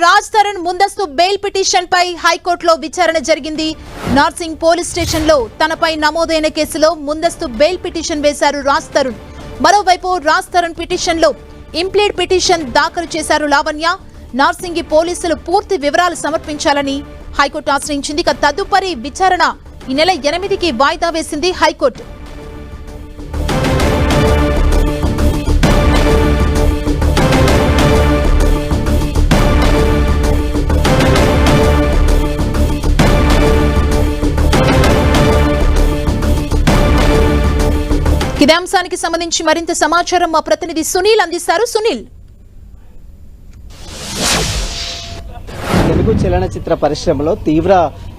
రాజ్ తరుణ్ ముందస్తు bail petition పై హైకోర్టులో విచారణ జరిగింది. నార్సింగ్ పోలీస్ స్టేషన్లో తనపై నమోదైన కేసులో ముందస్తు బెయిల్ పిటిషన్ వేశారు రాజ్ తరుణ్. మరోవైపు రాజ్ తరుణ్ పిటిషన్లో ఇంప్లీడ్ పిటిషన్ దాఖలు చేశారు లావణ్య. నార్సింగి పోలీసులు పూర్తి వివరాలు సమర్పించాలని హైకోర్టు ఆశ్రయించింది. ఇక తదుపరి విచారణ ఈ నెల ఎనిమిదికి వాయిదా వేసింది హైకోర్టు. ఇదే అంశానికి సంబంధించి మరింత సమాచారం మా ప్రతినిధి సునీల్ అందిస్తారు. సునీల్. తెలుగు చలనచిత్ర పరిశ్రమలో తీవ్ర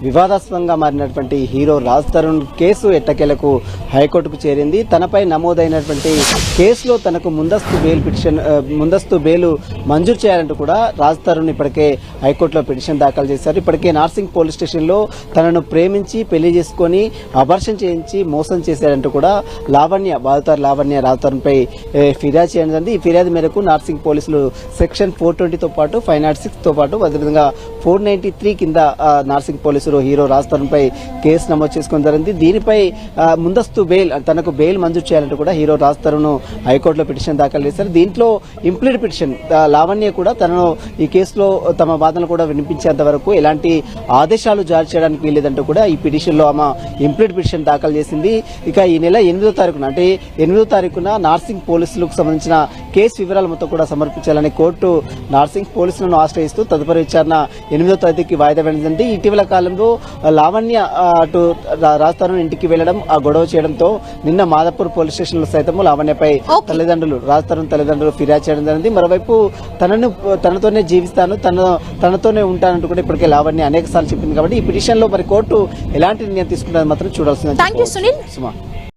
వివాదాస్పదంగా మారినటువంటి హీరో రాజ్ తరుణ్ కేసు ఎట్టకేలకు హైకోర్టుకు చేరింది. తనపై నమోదైనటువంటి కేసులో తనకు ముందస్తు బెయిల్ పిటిషన్ ముందస్తు బెయిల్ మంజూరు చేయాలంటూ కూడా రాజ్ తరుణ్ ఇప్పటికే హైకోర్టులో పిటిషన్ దాఖలు చేశారు. ఇప్పటికే నార్సింగ్ పోలీస్ స్టేషన్లో తనను ప్రేమించి పెళ్ళి చేసుకొని అభర్షణ చేయించి మోసం చేశారంటూ కూడా లావణ్య బాధితారు లావణ్య రాజ్ తరుణ్పై ఫిర్యాదు చేయడం జరిగింది. ఈ ఫిర్యాదు మేరకు నార్సింగ్ పోలీసులు సెక్షన్ ఫోర్ ట్వంటీతో పాటు ఫైవ్ నాట్ సిక్స్తో పాటు అదేవిధంగా ఫోర్ నైన్టీ త్రీ కింద నార్సింగ్ పోలీసులు హీరో రాజ్ తరుణ్ పై కేసు నమోదు చేసుకోవడం జరిగింది. దీనిపై ముందస్తు బెయిల్ తనకు బెయిల్ మంజూరు చేయాలంటూ కూడా హీరో రాజ్ తరుణ్ హైకోర్టులో పిటిషన్ దాఖలు చేశారు. దీంట్లో ఇంప్లీడ్ పిటిషన్ లావణ్య కూడా తనను ఈ కేసులో తమ వాదనలు కూడా వినిపించేంత వరకు ఎలాంటి ఆదేశాలు జారీ చేయడానికి వీల్లేదంటూ కూడా ఈ పిటిషన్లో ఆమె ఇంప్లీడ్ పిటిషన్ దాఖలు చేసింది. ఇక ఈ నెల ఎనిమిదో తారీఖున అంటే ఎనిమిదో తారీఖున నార్సింగ్ పోలీసులకు సంబంధించిన కేసు వివరాలు మొత్తం కూడా సమర్పించాలని కోర్టు నార్సింగ్ పోలీసులను ఆశ్రయిస్తూ తదుపరి విచారణ ఎనిమిదో తేదీకి వాయిదా వేయడండి ఇటీవల కాలంలో లావణ్య ఆ, అటు రా- రాజ్ తరుణ్ ఇంటికి వెళ్ళడం ఆ గొడవ చేయడంతో నిన్న మాదాపూర్ పోలీస్ స్టేషన్లో సైతం లావణ్యపై. తల్లిదండ్రులు రాజ్ తరుణ్ తల్లిదండ్రులు ఫిర్యాదు చేయడం జరిగింది మరోవైపు తనను తనతోనే జీవిస్తాను తన తనతోనే ఉంటానంటూ కూడా ఇప్పటికే లావణ్య అనేక సార్లు చెప్పింది కాబట్టి ఈ పిటిషన్లో మరి కోర్టు ఎలాంటి నిర్ణయం తీసుకుంటుంది మాత్రం చూడాల్సింది సునీల్. సుమా